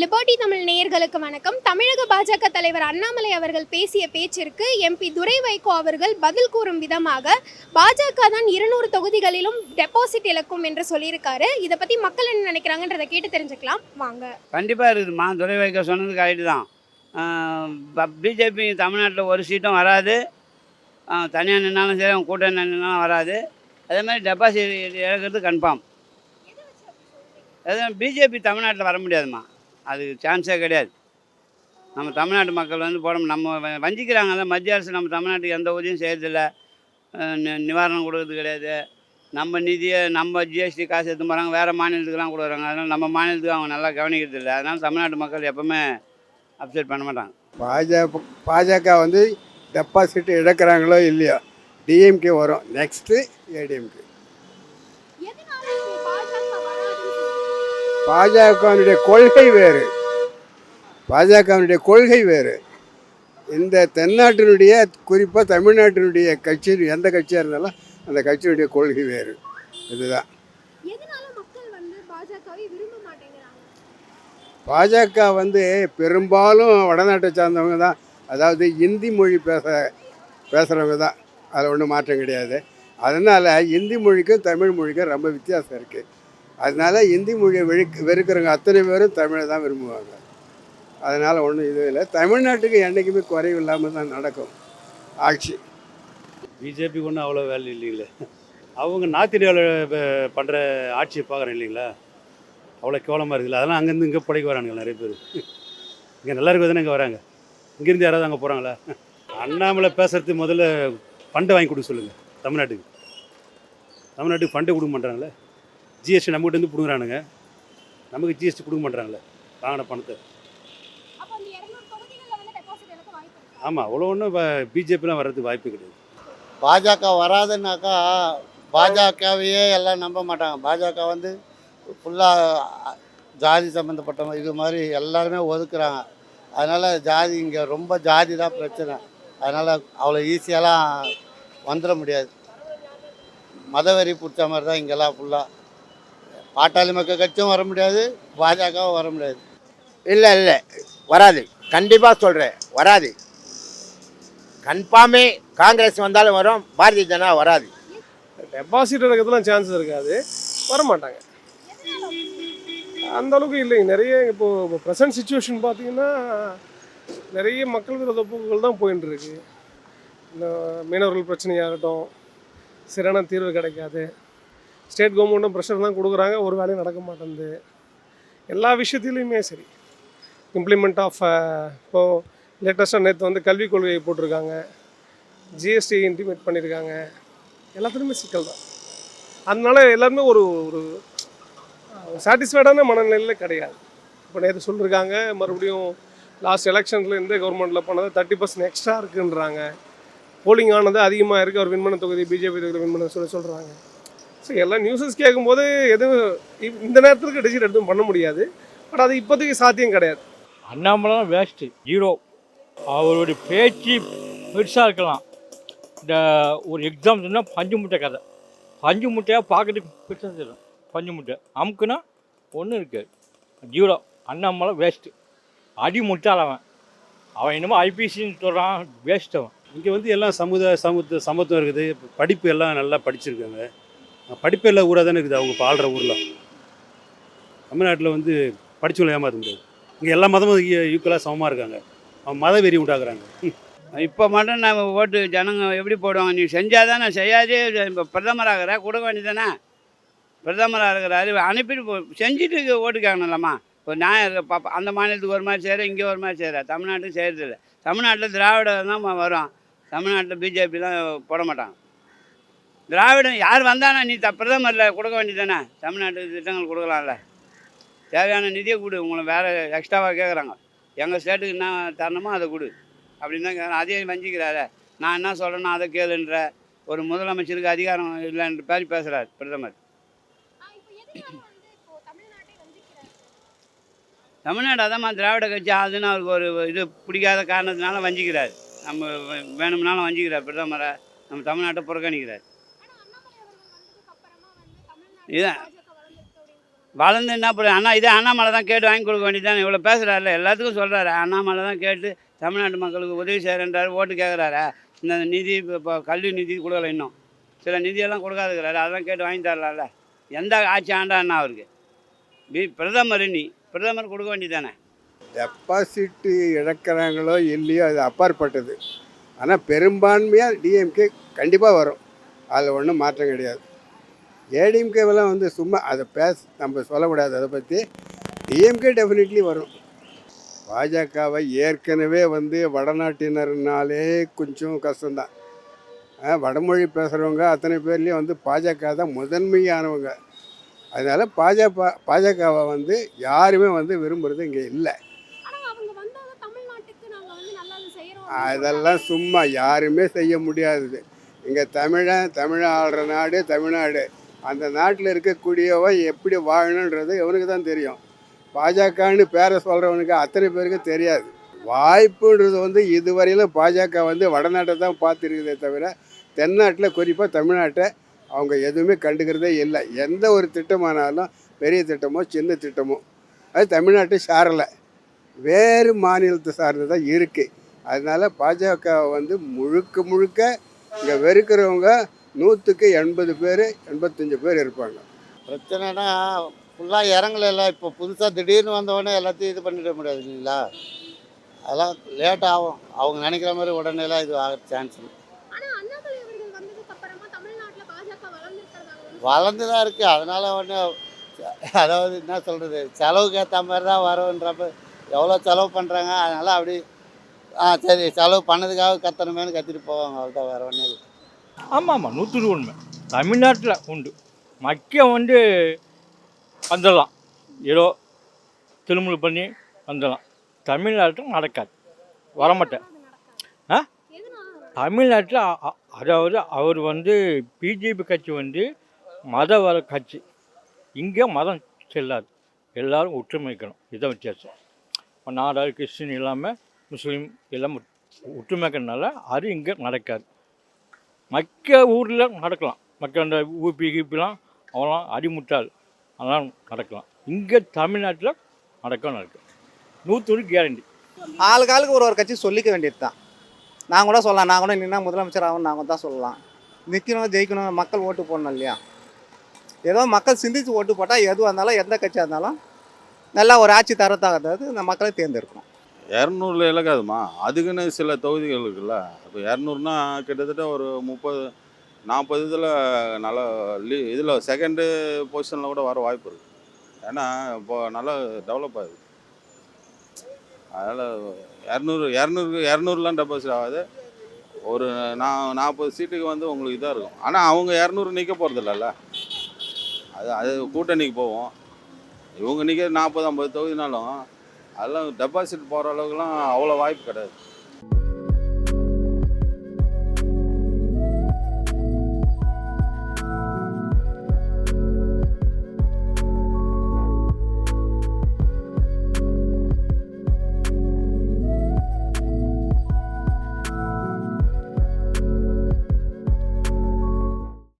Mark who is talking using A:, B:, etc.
A: Liberty Tamil நேயர்களுக்கு வணக்கம். தமிழக பாஜக தலைவர் அண்ணாமலை அவர்கள் பேசிய பேச்சிற்கு எம்பி துரை வைகோ அவர்கள் பதில் கூறும் விதமாக பாஜக தான் இருநூறு தொகுதிகளிலும் டெபாசிட் இழக்கும் என்று சொல்லியிருக்காரு. இதை பத்தி மக்கள் என்ன நினைக்கிறாங்கன்றதை கேட்டு தெரிஞ்சுக்கலாம். வாங்க.
B: கண்டிப்பாக இருக்குதுமா துறை வைக்க சொன்னது கரெக்டு தான். பிஜேபி தமிழ்நாட்டில் ஒரு சீட்டும் வராது. தனியாக நின்னாலும் சரி அவங்க கூட்டணி நின்னாலும் வராது. அதே மாதிரி டெபாசிட் இழக்கிறது கன்ஃபார்ம் பிஜேபி தமிழ்நாட்டில் வர முடியாதும்மா. அது சான்ஸே கிடையாது. நம்ம தமிழ்நாட்டு மக்கள் வந்து போட நம்ம வஞ்சிக்கிறாங்க வஞ்சிக்கிறாங்கல்ல மத்திய அரசு நம்ம தமிழ்நாட்டுக்கு எந்த உதவியும் செய்யறதில்ல நி- நிவாரணம் கொடுக்கறது கிடையாது. நம்ம நிதியை நம்ம ஜிஎஸ்டி காசு எடுத்து போகிறாங்க வேறு மாநிலத்துக்குலாம் கொடுக்குறாங்க அதனால் நம்ம மாநிலத்துக்கு அவங்க நல்லா கவனிக்கிறது இல்லை அதனால் தமிழ்நாட்டு மக்கள் எப்போவுமே அப்செட் பண்ண மாட்டாங்க.
C: பாஜக பாஜக வந்து டெபாசிட் இழக்கிறாங்களோ இல்லையோ டிஎம்கே வரும். நெக்ஸ்ட்டு ஏடிஎம்கே பாஜகவினுடைய கொள்கை வேறு. பாஜகவினுடைய கொள்கை வேறு. இந்த தென்னாட்டினுடைய குறிப்பாக தமிழ்நாட்டினுடைய கட்சி எந்த கட்சியாக இருந்தாலும் அந்த கட்சியினுடைய கொள்கை வேறு. இதுதான். பாஜக வந்து பெரும்பாலும் வடநாட்டை சார்ந்தவங்க தான். அதாவது இந்தி மொழி பேச பேசுகிறவங்க தான். அதில் ஒன்றும் மாற்றம் கிடையாது. அதனால் இந்தி மொழிக்கும் தமிழ் மொழிக்கும் ரொம்ப வித்தியாசம் இருக்குது அதனால் இந்தி மொழியை வெறுக்க வெறுக்கிறவங்க அத்தனை பேரும் தமிழை தான் விரும்புவாங்க. அதனால் ஒன்றும் இது இல்லை. தமிழ்நாட்டுக்கு என்றைக்குமே குறைவு இல்லாமல் தான் நடக்கும். ஆட்சி.
D: பிஜேபி ஒன்றும் அவ்வளோ வேலை இல்லைங்களே. அவங்க நார்த் இந்தியாவில் பண்ணுற ஆட்சியை பார்க்குறேன் இல்லைங்களா? அவ்வளோ கேவலமாக இருக்குல்ல அதெல்லாம் அங்கேருந்து இங்கே படைக்க வரானுங்க நிறைய பேர். இங்கே நல்லா இருக்குது தானே இங்கே வராங்க. இங்கேருந்து யாராவது அங்கே போகிறாங்களா அண்ணாமலை பேசுகிறதுக்கு முதல்ல ஃபண்டை வாங்கி கொடுக்க சொல்லுங்கள் தமிழ்நாட்டுக்கு. தமிழ்நாட்டுக்கு ஃபண்டை கொடுக்க மாட்டாங்களே? ஜிஎஸ்டி நம்மகிட்ட இருந்து பிடுங்குறானுங்க. நமக்கு ஜிஎஸ்டி கொடுக்க மாட்டாங்களே வாங்கின பணத்தை.
A: அப்போ அந்த 200 தொகுதிகளில் வந்து டெபாசிட் இழக்க வாய்ப்பு இருக்கு?
D: ஆமாம் அவ்வளோ ஒன்றும் பிஜேபிலாம் வர்றதுக்கு வாய்ப்பு கிடையாது.
E: பாஜக வராதுன்னாக்கா பாஜகவையே எல்லாம் நம்ப மாட்டாங்க. பாஜக வந்து ஃபுல்லாக ஜாதி சம்மந்தப்பட்ட இது மாதிரி எல்லாருமே ஒதுக்குறாங்க. அதனால் ஜாதி இங்கே ரொம்ப ஜாதி தான் பிரச்சனை. அதனால் அவ்வளோ ஈஸியாலாம் வந்துட முடியாது. மதவெறி பிடிச்ச மாதிரி தான் இங்கெல்லாம் ஃபுல்லாக பாட்டாளி மக்கள் கட்சியும் வர முடியாது பாஜகவும் வர முடியாது.
F: இல்லை இல்லை வராது. கண்டிப்பாக சொல்கிறேன் வராது. கன்ஃபார்மே காங்கிரஸ் வந்தாலும் வரும் பாரதிய ஜனதா வராது.
G: டெபாசிட் எடுக்கிறதுலாம் சான்சஸ் இருக்காது. வர மாட்டாங்க அந்த அளவுக்கு இல்லைங்க. நிறைய இப்போது ப்ரெசன்ட் சுச்சுவேஷன் பார்த்தீங்கன்னா நிறைய மக்கள் விரோத போக்குகள் தான் போயின்னு இருக்கு. இந்த மீனவர்கள் பிரச்சனையாகட்டும் சரியான தீர்வு கிடைக்காது. ஸ்டேட் கவர்மெண்ட்டும் ப்ரெஷர் தான் கொடுக்குறாங்க ஒரு வேலையும் நடக்க மாட்டேங்குது. எல்லா விஷயத்துலையுமே சரி. இம்ப்ளிமெண்ட் ஆஃப் இப்போது லேட்டஸ்ட்டாக நேற்று வந்து கல்விக் கொள்கையை போட்டிருக்காங்க. ஜிஎஸ்டி இன்டிமேட் பண்ணியிருக்காங்க. எல்லாத்துலேயுமே சிக்கல் தான். அதனால எல்லாருமே ஒரு ஒரு சாட்டிஸ்ஃபைடான மனநிலையில் கிடையாது. இப்போ நேற்று சொல்லியிருக்காங்க மறுபடியும் லாஸ்ட் எலெக்ஷனில் இருந்து கவர்மெண்ட்டில் போனது தேர்ட்டி பர்சன்ட் எக்ஸ்ட்ரா இருக்குன்றாங்க. போலிங் ஆனது அதிகமாக இருக்குது அவர் வின் பண்ண தொகுதி பிஜேபி தொகுதி வின் பண்ண சொல்லி சொல்கிறாங்க ஸோ எல்லா நியூஸஸ் கேட்கும்போது எதுவும் இ- இந்த நேரத்துக்கு டிசிஷன் எதுவும் பண்ண முடியாது. பட் அது இப்போதைக்கு சாத்தியம் கிடையாது.
H: அண்ணாமலை வேஸ்ட்டு ஜீரோ அவருடைய பேச்சு பெருசாக இருக்கலாம். இந்த ஒரு எக்ஸாம் சொன்னால் பஞ்சு முட்டை கதை. பஞ்சு முட்டையாக பார்க்கறதுக்கு பெருசாக தெரியும். பஞ்சு முட்டை. அமுக்குனா ஒன்றும் இருக்காது. ஜீரோ அண்ணாமலை வேஸ்ட்டு அடி முட்டாளவன். அவன் என்னமோ ஐபிசின்னு சொல்கிறான் வேஸ்ட் அவன்.
D: இங்கே வந்து எல்லாம் சமுதாய சமத்துவ சமத்துவம் இருக்குது. படிப்பு எல்லாம் நல்லா படிச்சிருக்காங்க. படிப்பு எல்லா ஊராக தானே இருக்குது அவங்க பாடுற ஊரில். தமிழ்நாட்டில் வந்து படிச்சவங்களை ஏமாற்ற முடியாது. இங்கே எல்லா மதமும் ஈக்குவலாக சமமாக இருக்காங்க. அவன் மத வெறி உண்டாக்குறாங்க.
B: இப்போ மட்டும் நம்ம ஓட்டு ஜனங்க எப்படி போடுவாங்க? நீ செஞ்சால் தானே செய்யாதே. இப்போ பிரதமராகிற கொடுக்க வேண்டியதானே பிரதமராக இருக்கிறாரு அனுப்பிட்டு போ செஞ்சுட்டு ஓட்டு கேட்கணும்லம்மா இப்போ நான் இருக்க பாப்பா அந்த மாநிலத்துக்கு ஒரு மாதிரி செய்கிறேன் இங்கே ஒரு மாதிரி செய்கிறேன் தமிழ்நாட்டுக்கு செய்கிறதில்ல தமிழ்நாட்டில் திராவிட தான் வரும். தமிழ்நாட்டில் பிஜேபிலாம் போட மாட்டாங்க. திராவிடம் யார் வந்தானா நீ த பிரதமரில் கொடுக்க வேண்டியதானே தமிழ்நாட்டுக்கு திட்டங்கள் கொடுக்கலாம்ல. தேவையான நிதியை கொடு. உங்களை வேறு எக்ஸ்ட்ராவாக கேட்குறாங்க எங்கள் ஸ்டேட்டுக்கு என்ன தரணுமோ அதை கொடு. அப்படின்னு தான் கேட்குறாங்க அதே வஞ்சிக்கிறாரு நான் என்ன சொல்கிறேன்னா அதை கேளுன்ற ஒரு முதலமைச்சருக்கு அதிகாரம் இல்லைன்ற பேர் பேசுகிறார் பிரதமர். தமிழ்நாடு அதாம்மா திராவிட கட்சி அதுன்னு அவருக்கு ஒரு இது பிடிக்காத காரணத்தினால வஞ்சிக்கிறார். நம்ம வே- வேணும்னாலும் வஞ்சிக்கிறார் பிரதமரை. நம்ம தமிழ்நாட்டை புறக்கணிக்கிறார்
A: ஆனா அண்ணாமலை அவர்கள் வந்ததுக்கு அப்புறமா வந்து தமிழ்நாடு
B: இதான். வளர்ந்து என்ன பண்ண அண்ணா இதே அண்ணாமலை தான் கேட்டு வாங்கி கொடுக்க வேண்டியதானே இவ்வளோ பேசுகிறாருல எல்லாத்துக்கும் சொல்கிறாரு அண்ணாமலை தான் கேட்டு தமிழ்நாட்டு மக்களுக்கு உதவி செய்கிறேன்றாரு ஓட்டு கேட்குறாரு இந்த நிதி இப்போ கல்வி நிதி கொடுக்கல இன்னும். சில நிதியெல்லாம் கொடுக்காதுக்கிறாரு அதெல்லாம் கேட்டு வாங்கி தரலாம்ல. எந்த ஆட்சி ஆண்டான்னா அவருக்கு? பி பிரதமர் நீ பிரதமர் கொடுக்க வேண்டியதானே
C: டெபாசிட்டு இழக்கிறாங்களோ இல்லையோ அது அப்பாற்பட்டது. ஆனால் பெரும்பான்மையாக டிஎம்கே கண்டிப்பாக வரும். அதில் ஒன்றும் மாற்றம் கிடையாது. ஏடிஎம்கேவெல்லாம் வந்து சும்மா அதை பேச நம்ம சொல்லக்கூடாது. அதை பற்றி டிஎம்கே டெஃபினெட்லி வரும். பாஜகவை ஏற்கனவே வந்து வடநாட்டினர்னாலே கொஞ்சம் கஷ்டம்தான். வடமொழி பேசுகிறவங்க அத்தனை பேர்லேயும் வந்து பாஜக தான் முதன்மையானவங்க. அதனால் பாஜக பாஜகவை வந்து யாருமே வந்து விரும்புறது இங்கே இல்லை. அதெல்லாம் சும்மா யாருமே செய்ய முடியாதது. இங்கே தமிழன் தமிழன் ஆள்ற நாடு தமிழ்நாடு. அந்த நாட்டில் இருக்கக்கூடியவன் எப்படி வாழணுன்றது இவனுக்கு தான் தெரியும். பாஜகன்னு பேரை சொல்கிறவனுக்கு அத்தனை பேருக்கு தெரியாது. வாய்ப்புன்றது வந்து இதுவரையிலும் பாஜக வந்து வடநாட்டை தான் பார்த்துருக்குதே தவிர தென்னாட்டில் குறிப்பாக தமிழ்நாட்டை அவங்க எதுவுமே கண்டுக்கிறதே இல்லை. எந்த ஒரு திட்டமானாலும் பெரிய திட்டமோ சின்ன திட்டமோ அது தமிழ்நாட்டை சாரலை. வேறு மாநிலத்தை சார்ந்து தான் இருக்குது அதனால் பாஜக வந்து முழுக்க முழுக்க இங்கே வெறுக்கிறவங்க நூற்றுக்கு எண்பது பேர் எண்பத்தஞ்சு பேர் இருப்பாங்க.
E: பிரச்சனைனா ஃபுல்லாக இறங்கல இப்போ புதுசாக திடீர்னு வந்தவொடனே எல்லாத்தையும் இது பண்ணிட முடியாது இல்லைங்களா? அதெல்லாம் லேட் ஆகும். அவங்க நினைக்கிற மாதிரி உடனேலாம் இது ஆக சான்ஸ் வளர்ந்து தான் இருக்குது அதனால் ஒன்றும் அதாவது என்ன சொல்கிறது செலவுக்கு ஏற்ற மாதிரி தான் வரும்ன்றப்ப எவ்வளோ செலவு பண்ணுறாங்க அதனால் அப்படி ஆ சரி செலவு பண்ணதுக்காக கத்தணுமேனு கத்திட்டு போவாங்க அவ்வளோதான் வேறு ஒன்றும் இல்லை.
H: ஆமாம் ஆமாம் நூற்றி உண்மை. தமிழ்நாட்டில் உண்டு. மக்கம் வந்து வந்துடலாம். ஏதோ திருமணம் பண்ணி வந்துடலாம். தமிழ்நாட்டில் நடக்காது. வரமாட்டேன். ஆ? தமிழ்நாட்டில் அதாவது அவர் வந்து பிஜேபி கட்சி வந்து மத வர கட்சி. இங்கே மதம் செல்லாது. எல்லோரும் ஒற்றுமைக்கணும். இதை வித்தியாசம். இப்போ நாடார் கிறிஸ்டின் இல்லாமல் முஸ்லீம் எல்லாம் ஒற்றுமைக்கிறதுனால அது இங்கே நடக்காது. மற்ற ஊரில் நடக்கலாம். மற்ற அந்த ஊபி கீப்பிலாம் அவெல்லாம் அடிமுட்டால் அதெல்லாம் நடக்கலாம். இங்கே தமிழ்நாட்டில் நடக்க நடக்கும். நூற்றொரு கேரண்டி
I: ஆளுக்கு ஆளுக்கு ஒரு ஒரு கட்சி சொல்லிக்க வேண்டியது தான் நான் கூட சொல்லலாம். நான் கூட நின்னா முதலமைச்சர் ஆகும் நாங்கள் தான் சொல்லலாம். நிற்கணும் ஜெயிக்கணும். மக்கள் ஓட்டு போடணும் இல்லையா? ஏதோ மக்கள் சிந்திச்சு ஓட்டு போட்டால் எதுவாக இருந்தாலும் எந்த கட்சியாக இருந்தாலும் நல்லா ஒரு ஆட்சி தரத்தாவது இந்த மக்களை தேர்ந்தெடுக்கணும்.
J: இரநூறுல இழக்காதுமா அதுக்குன்னு சில தொகுதிகள் இருக்குல்ல. இப்போ இரநூறுனா கிட்டத்தட்ட ஒரு முப்பது நாற்பது இதில் நல்லா லீ இதில் செகண்டு பொசிஷனில் கூட வர வாய்ப்பு இருக்குது ஏன்னா இப்போ நல்லா டெவலப் ஆகுது. அதனால் இரநூறு இரநூறு இரநூறுலாம் டெபாசிட் ஆகாது. ஒரு நான் நாற்பது சீட்டுக்கு வந்து உங்களுக்கு இதாக இருக்கும். ஆனால் அவங்க இரநூறு நிற்க போகிறது இல்லைல்ல அது அது கூட்டணிக்கு போவோம். இவங்க நிற்கிற நாற்பது ஐம்பது தொகுதினாலும் அதெல்லாம் டெபாசிட் போகிற அளவுக்குலாம் அவ்வளோ வாய்ப்பு கிடையாது.